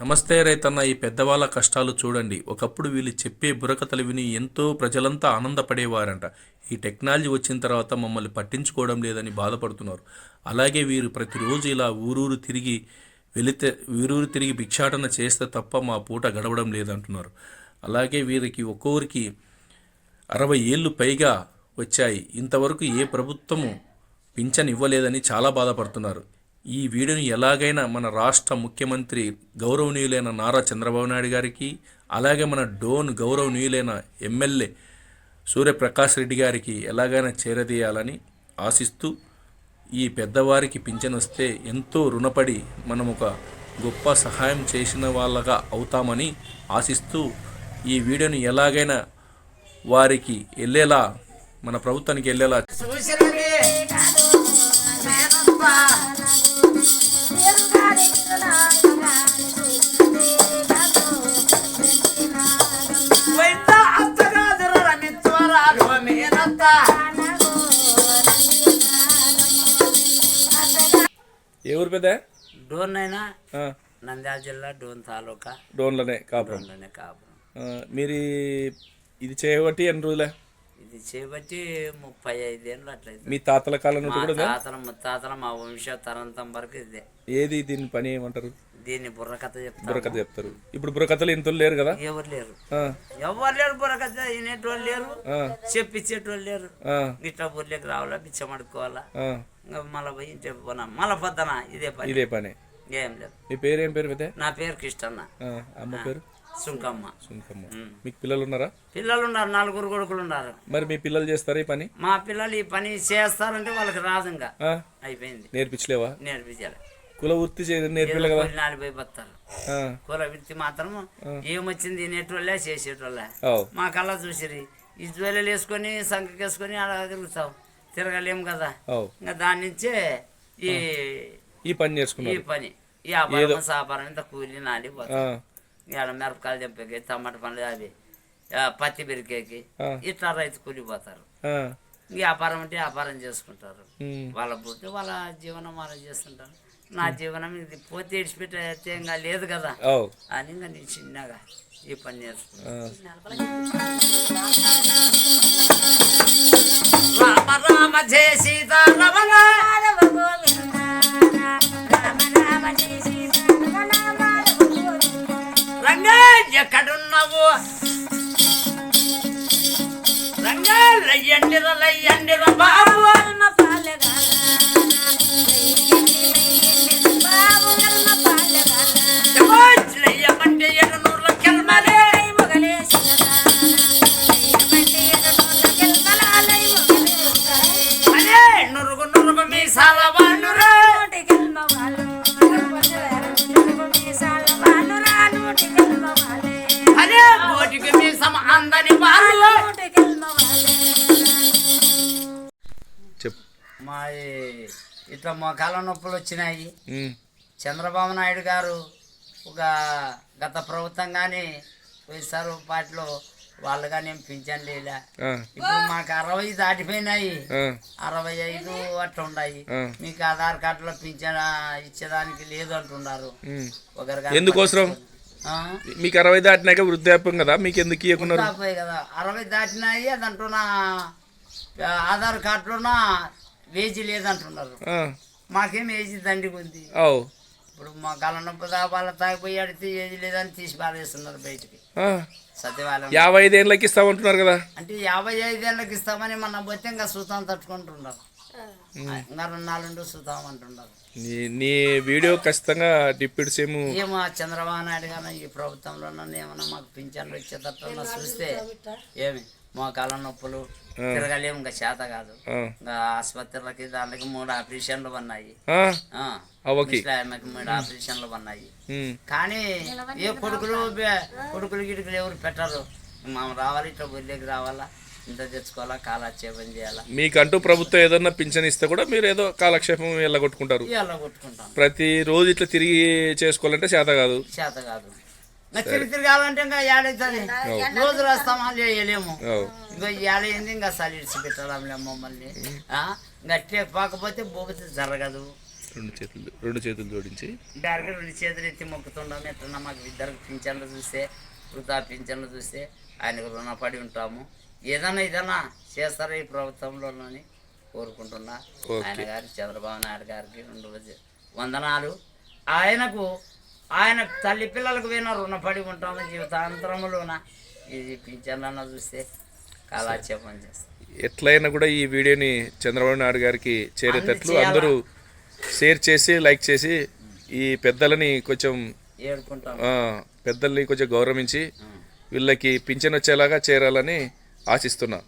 నమస్తే రైతన్న ఈ పెద్దవాళ్ళ కష్టాలు చూడండి. ఒకప్పుడు వీళ్ళు చెప్పే బురకతలు విని ఎంతో ప్రజలంతా ఆనందపడేవారంట. ఈ టెక్నాలజీ వచ్చిన తర్వాత మమ్మల్ని పట్టించుకోవడం లేదని బాధపడుతున్నారు. అలాగే వీరు ప్రతిరోజు ఇలా ఊరూరు తిరిగి వెళితే ఊరూరు తిరిగి భిక్షాటన చేస్తే తప్ప మా పూట గడవడం లేదంటున్నారు. అలాగే వీరికి ఒక్కొరికి అరవై ఏళ్ళు పైగా వచ్చాయి. ఇంతవరకు ఏ ప్రభుత్వము పింఛన్ ఇవ్వలేదని చాలా బాధపడుతున్నారు. ఈ వీడియోని ఎలాగైనా మన రాష్ట్ర ముఖ్యమంత్రి గౌరవనీయులైన నారా చంద్రబాబు నాయుడు గారికి అలాగే మన డోన్ గౌరవనీయులైన ఎమ్మెల్యే సూర్యప్రకాష్ రెడ్డి గారికి ఎలాగైనా చేరదీయాలని ఆశిస్తూ ఈ పెద్దవారికి పింఛన్ వస్తే ఎంతో రుణపడి మనం ఒక గొప్ప సహాయం చేసిన వాళ్ళగా అవుతామని ఆశిస్తూ ఈ వీడియోని ఎలాగైనా వారికి వెళ్ళేలా మన ప్రభుత్వానికి వెళ్ళేలా ఏ ఊరు పెద్ద? డోన్ అయినా నంద్యాల జిల్లా డోన్ తాలూకా. డోన్లోనే కాపురం డోన్లోనే కాపురం మీరు ఇది చేయబట్టి ఎన్ని రోజులే? ఇది చేపట్టి ముప్పై ఐదేళ్ళు అట్లయితే. మీ తాతల కాలం నుండి కూడా ఉందా? తాతల ముత్తాతల మా వంశ తరంతం వరకు ఇదే. ఏది దీని పని ఏమంటారు? దీన్ని బుర్రకథ చెప్తారు బుర్రకథ చెప్తారు. ఇప్పుడు బుర్రకథలు ఇంతలు లేరు కదా? ఎవరు లేరు? ఆ, ఎవరు లేరు బుర్రకథ? వినేటోళ్ళు లేరు. ఆ, చెప్పించేటోళ్ళు లేరు. ఆ, ఇట్లా ఊర్లోకి రావాలా బిచ్చం అడుకోవాలా ఆ. ఇంకా మళ్ళీ పోయి ఇంటి పోనా? మళ్ళీ పొద్దున? ఇదే పని. ఇదే పని. ఏం లేదు. మీ పేరు ఏం పేరు పెద్ద? నా పేరు కృష్ణన్న. ఆ, అమ్మ పేరు? సుంకమ్మ. సుంకమ్మ. మీకు పిల్లలు ఉన్నారా పిల్లలు ఉన్నారు నలుగురు కొడుకులు ఉన్నారు మరి మీ పిల్లలు చేస్తారా ఈ పని? మా పిల్లలు ఈ పని చేస్తారంటే వాళ్ళకి రాదు ఇంకా. అయిపోయింది. నేర్పించలేవా? నేర్పించాలి. కుల వృత్తి చే- నేర్పిలే కదా? నాలుగు కూర వృత్తి మాత్రం ఏమొచ్చింది తినేటోళ్ళే చేసేటోళ్ళే. మా కళ్ళ చూసిరి. ఈ జ్వెల్లలు వేసుకొని సంఖకేసుకొని అలా తిరుగుతాం తిరగలేం కదా. ఇంకా దాని నుంచే ఈ ఈ పని ఈ నేర్చుకున్నారు. పని. ఈ వ్యాపారం సాపారం ఇంత కూలి నాలి ఇవాళ మిరపకాయలు తెంపేకి టమాటా పండ్లు అవి పత్తి పెరికేకి. ఇట్లా రైతు కూలిపోతారు వ్యాపారం అంటే వ్యాపారం చేసుకుంటారు. వాళ్ళ పోతే వాళ్ళ జీవనం వాళ్ళ చేస్తుంటారు. నా జీవనం ఇది పోతే ఇడిచిపెట్టే ఇంకా లేదు కదా. అని ఇంకా నేను చిన్నగా ఈ పని నేర్చుకున్నాను ఆ, రామ రామ జయ సీతారమణ ఎక్కడున్నావు రంగా లయ్యండిర లయ్యండిర బాబు జవాజ్ లయ్యమంటే ఎన్నూర్ల కెల్మలే. అదే ఇట్లా మోకాల నొప్పులు వచ్చినాయి. చంద్రబాబు నాయుడు గారు ఒక గత ప్రభుత్వం కానీ వైఎస్ఆర్ పార్టీలో వాళ్ళు కానీ ఏం పింఛన్ ఆ, ఇప్పుడు మాకు అరవై దాటిపోయినాయి. అరవై ఐదు అట్లా ఉన్నాయి. మీకు ఆధార్ కార్డులో పింఛన్ ఇచ్చేదానికి లేదు అంటున్నారు. ఒకరు ఎందుకోసం? మీకు అరవై దాటినాక వృద్ధాప్యం కదా మీకు ఎందుకు దాటిపోయి కదా. అరవై దాటినాయి అదంటున్నా ఆధార్ కార్డులోన వేజీ లేదంటున్నారు. ఆ, మాకేం ఏజీ దండిగా ఉంది. ఓ ఇప్పుడు మా కాలం నొప్పి దా వాళ్ళ తాగిపోయి అడిగితే ఏది లేదని తీసి పారేస్తున్నారు బయటికి. ఆ, సత్యవాలం. యాభై ఐదేళ్ళకి ఇస్తామంటున్నారు కదా. అంటే యాభై ఐదేళ్ళకి ఇస్తామని మన బొత్తి ఇంకా సుతాం తట్టుకుంటున్నారు. ఇంకా రెండు సుతాం అంటున్నారు. నీ వీడియో ఖచ్చితంగా డిప్యూటీ సీఎం ఏమో చంద్రబాబు నాయుడు గారు ఈ ప్రభుత్వంలో ఏమన్నా మాకు పింఛన్లు వచ్చేటట్టు చూస్తే ఏమి? మోకాల నొప్పులు తిరగలేము ఇంకా చేత కాదు. ఇంకా ఆసుపత్రులకి దానికి మూడు ఆపరేషన్లు ఉన్నాయి మూడు ఆపరేషన్లు ఉన్నాయి కానీ ఏ కొడుకులు కొడుకులు గిడుకులు ఎవరు పెట్టరు. మనం రావాలి ఇట్లా ఊళ్ళోకి రావాలా? ఇంత తెచ్చుకోవాలా? కాలాక్షేపం చేయాలా? మీకంటూ ప్రభుత్వం ఏదన్నా పింఛన్ ఇస్తే కూడా మీరు ఏదో కాలక్షేపం వెళ్ళగొట్టుకుంటారు ఇవాళ కొట్టుకుంటాం ప్రతి రోజు ఇట్లా తిరిగి చేసుకోవాలంటే చేత కాదు. చేత కాదు. తిరిగి తిరగాలంటే ఇంకా ఏడైతుంది. రోజు రాస్తామా చేయలేము ఓ, ఇంకా ఏడైంది ఇంకా సలి ఇడిచి పెట్టాలంలే మమ్మల్ని ఆ? ఇంకా అట్లే పోకపోతే పోతే జరగదు. రెండు చేతులు రెండు చేతులు జోడించి. డైరెక్ట్ రెండు చేతులు ఎత్తి మొక్కుతుంటాం. ఎట్లన్నా మాకు ఇద్దరికి పింఛన్లు చూస్తే వృధా పింఛన్లు చూస్తే ఆయనకు రుణపడి ఉంటాము. ఏదైనా ఏదైనా చేస్తారా ఈ ప్రభుత్వంలోనని కోరుకుంటున్నా. ఆయన గారి చంద్రబాబు నాయుడు గారికి రెండు రోజు- వందనాలు. ఆయనకు ఆయన తల్లి పిల్లలకు పోయిన రుణపడి ఉంటాము జీవితాంతరములోన. ఇది పింఛన్లన్నా చూస్తే కాలాక్షేపం చేస్తాం. ఎట్లయినా కూడా ఈ వీడియోని చంద్రబాబు నాయుడు గారికి చేరేటట్లు? అందరూ షేర్ చేసి లైక్ చేసి ఈ పెద్దలని కొంచెం పెద్దల్ని కొంచెం గౌరవించి వీళ్ళకి పింఛన్ వచ్చేలాగా చేరాలని ఆశిస్తున్నా.